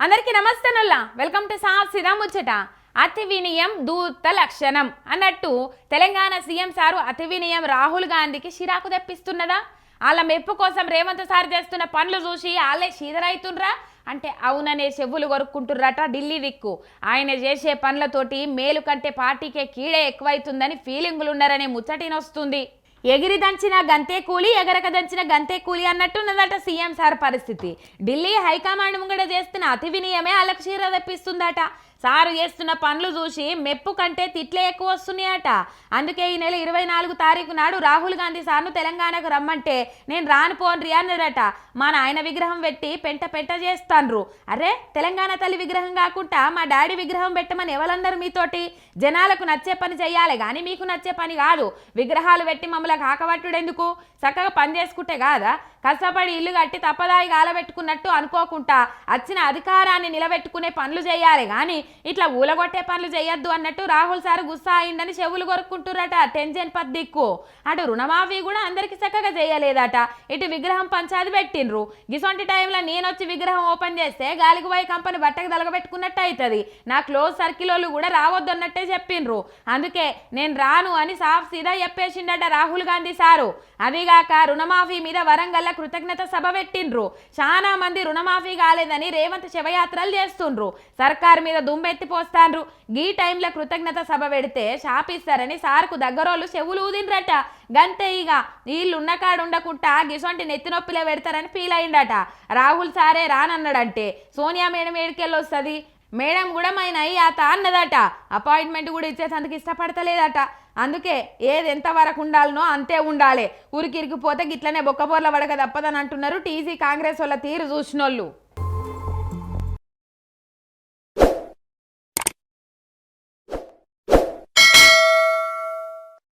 అందరికీ నమస్తే నల్లా. వెల్కమ్ టు సార్ సిదా ముచ్చట అతి వినియం దూత లక్షణం అన్నట్టు తెలంగాణ సీఎం సారు అతి వినియం రాహుల్ గాంధీకి చిరాకు తెప్పిస్తున్నదా? వాళ్ళ మెప్పు కోసం రేవంత్ సార్ చేస్తున్న పనులు చూసి వాళ్ళే చీదరైతుండ్రా? అంటే అవుననే చెవులు కొరుక్కుంటుర్రట ఢిల్లీ దిక్కు. ఆయన చేసే పనులతోటి మేలు కంటే పార్టీకే కీడే ఎక్కువైతుందని ఫీలింగులు ఉన్నారనే ముచ్చటినొస్తుంది. ఎగిరి దంచిన గంతే కూలి ఎగరక దంచిన గంతే కూలి అన్నట్టున్నదట సీఎం సార్ పరిస్థితి. ఢిల్లీ హైకమాండ్ ముంగడ చేస్తున్న అతి వినయమే వాళ్ళకు చీర తెప్పిస్తుందట. సారు చేస్తున్న పనులు చూసి మెప్పు కంటే తిట్లే ఎక్కువ వస్తున్నాయట. అందుకే ఈ నెల ఇరవై నాలుగు తారీఖు నాడు రాహుల్ గాంధీ సార్ను తెలంగాణకు రమ్మంటే నేను రాను పోన్రి అన్నాడట. మా నాయన విగ్రహం పెట్టి పెంట పెంట చేస్తాన్రు. అరే తెలంగాణ తల్లి విగ్రహం కాకుండా మా డాడీ విగ్రహం పెట్టమని ఎవరన్నారు మీతోటి? జనాలకు నచ్చే పని చేయాలి కానీ మీకు నచ్చే పని కాదు. విగ్రహాలు పెట్టి మమ్మల్ని కాకబట్టుడు ఎందుకు చక్కగా పని చేసుకుంటే కాదా? కష్టపడి ఇల్లు కట్టి తప్పదాయి గాలబెట్టుకున్నట్టు అనుకోకుండా వచ్చిన అధికారాన్ని నిలబెట్టుకునే పనులు చేయాలి కానీ ఇట్లా ఊలగొట్టే పనులు చేయొద్దు అన్నట్టు రాహుల్ సార్ గుస్సా అయిందని చెవులు కొరుక్కుంటురట టెన్షన్ పద్దిక్కు. అటు రుణమాఫీ కూడా అందరికి చక్కగా చేయలేదట. ఇటు విగ్రహం పంచాది పెట్టిండ్రు. గిసొంటి టైంలో నేను వచ్చి విగ్రహం ఓపెన్ చేస్తే గాలికి పోయి కంపెనీ బట్టకు దలగబెట్టుకున్నట్టు అవుతుంది నా క్లోజ్ సర్కిల్ వాళ్ళు కూడా రావద్దు అన్నట్టే చెప్పిండ్రు. అందుకే నేను రాను అని సాఫ్ సీదా చెప్పేసిండట రాహుల్ గాంధీ సారు. అదిగాక రుణమాఫీ మీద వరంగల్ల కృతజ్ఞత సభ పెట్టిండ్రు. చాలా మంది రుణమాఫీ కాలేదని రేవంత్ శివయాత్రలు చేస్తుండ్రు. సర్కార్ మీద దుమ్మెత్తిపోస్తాండ్రు గీ టైంలో కృతజ్ఞత సభ పెడితే షాపిస్తారని సార్కు దగ్గరోళ్ళు చెవులు ఊదిండ్రట. గంతే ఇక వీళ్ళున్న కాడుండకుండా ఉండకుండా గిసొంటి నెత్తినొప్పిలో పెడతారని ఫీల్ అయిందట రాహుల్ సారే రానన్నాడంటే సోనియా మేడం ఏడికెళ్ళి వస్తుంది మేడం కూడా మైన అత అన్నదట. అపాయింట్మెంట్ కూడా ఇచ్చేసందుకు ఇష్టపడతలేదట. అందుకే ఏది ఎంతవరకు ఉండాలనో అంతే ఉండాలి. ఊరికి ఇరికిపోతే గిట్లనే బొక్కబోర్ల పడక తప్పదని అంటున్నారు టీసీ కాంగ్రెస్ వాళ్ళ తీరు చూసినోళ్ళు.